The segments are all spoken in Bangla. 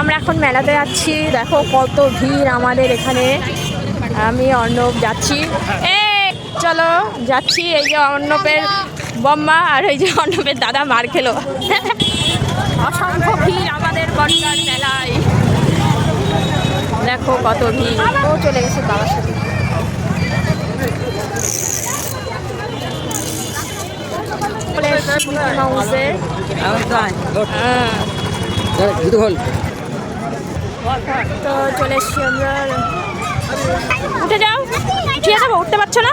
আমরা এখন মেলাতে যাচ্ছি। দেখো কত ভিড় আমাদের এখানে। আমি অর্ণব যাচ্ছি। এ চলো যাচ্ছি। এই যে অর্ণবের বম্মা আর এই যে অর্ণবের দাদা মার খেলো। অসংখ্য ভিড় আমাদের বনগার মেলায়। দেখো কত ভিড়। ও চলে গেছে বাবার সাথে। হ্যাঁ। তো চলে এসছি আমরা। উঠে যাও। ঠিক আছে উঠতে পারছ না?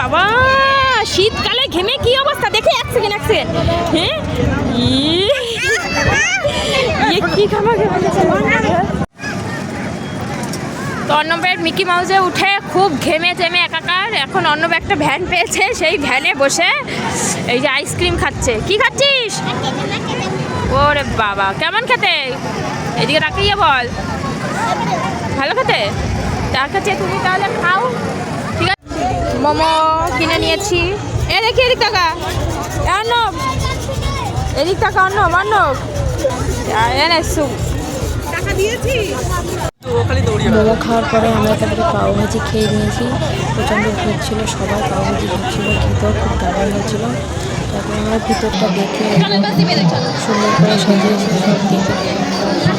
বাবা শীতকালে ঘেমে কি অবস্থা? দেখে এক সেকেন্ড এক সেকেন্ড হ্যাঁ ই ইয়ে কি খাবার অর্ণবের মিকি মাউসে উঠে খুব ঘেমে টেমে একাকার। এখন অর্ণব একটা ভ্যান পেয়েছে, সেই ভ্যানে বসে এই যে আইসক্রিম খাচ্ছে। কি খাচ্ছিস? ওরে বাবা, কেমন খেতে? এদিকে তাকিয়ে বল। ভালো খেতে? তার কাছে তুমি তাহলে খাও। ঠিক আছে। মোমো কিনে নিয়েছি। এ দেখি এদিক টাকা অর্ণব এদিক টাকা অর্ণব অর্ণব এনে সুপ। মোমো খাওয়ার পরে আমরা তারপরে পাওভাজি খেয়ে নিয়েছি। প্রচণ্ড ভিড় ছিল, সবাই পাওভাজি খাচ্ছিল, খেতেও খুব দারুণ হয়েছিল। তারপরে আমরা ভিতরটা দেখে সুন্দর করে সাজিয়েছি সব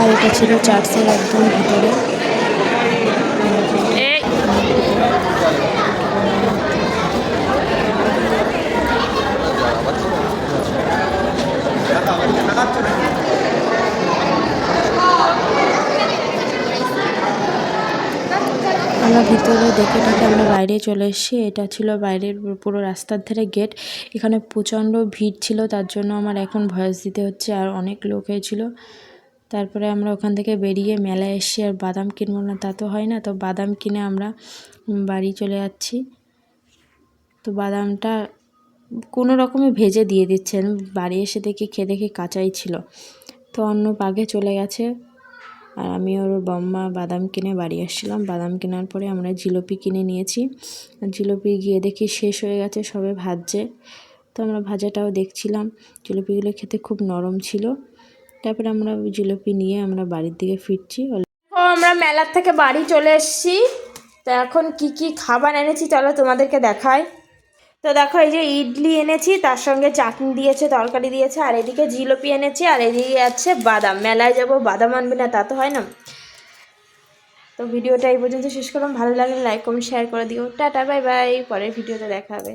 আর এটা ছিল চার্চের একদম ভিতরে। আমরা ভিতরে দেখে টেকে আমরা বাইরে চলে এসেছি। এটা ছিল বাইরের পুরো রাস্তার ধারে গেট এখানে প্রচণ্ড ভিড় ছিল, তার জন্য আমার এখন ভয়েস দিতে হচ্ছে আর অনেক লোক হয়েছিল। তারপরে আমরা ওখান থেকে বেরিয়ে মেলায় এসেছি আর বাদাম কিনবো না তা তো হয় না। তো বাদাম কিনে আমরা বাড়ি চলে যাচ্ছি। তো বাদামটা কোনো রকমে ভেজে দিয়ে দিচ্ছেন। বাড়ি এসে দেখি খেয়ে দেখি কাঁচাই ছিল। তো অন্য পাগে চলে গেছে। আর আমি ওর বম্মা বাদাম কিনে বাড়ি আসছিলাম। বাদাম কেনার পরে আমরা জিলিপি কিনে নিয়েছি। জিলিপি গিয়ে দেখি শেষ হয়ে গেছে, সবে ভাজছে। তো আমরা ভাজাটাও দেখছিলাম। জিলিপিগুলো খেতে খুব নরম ছিল। তারপরে আমরা জিলিপি নিয়ে আমরা বাড়ির দিকে ফিরছি। ও আমরা মেলার থেকে বাড়ি চলে এসেছি। তো এখন কি কি খাবার এনেছি, চলো তোমাদেরকে দেখাই। তো দেখো এই যে ইডলি এনেছি, তার সঙ্গে চাটনি দিয়েছে, তরকারি দিয়েছে, আর এদিকে জিলিপি এনেছি, আর এদিকে আছে বাদাম। মেলায় যাব, বাদাম আনবে না, তা তো হয় না। তো ভিডিওটা এই পর্যন্ত শেষ করলাম। ভালো লাগলে লাইক কমেন্ট শেয়ার করে দিও। টাটা বাই বাই পরের ভিডিওতে দেখা হবে।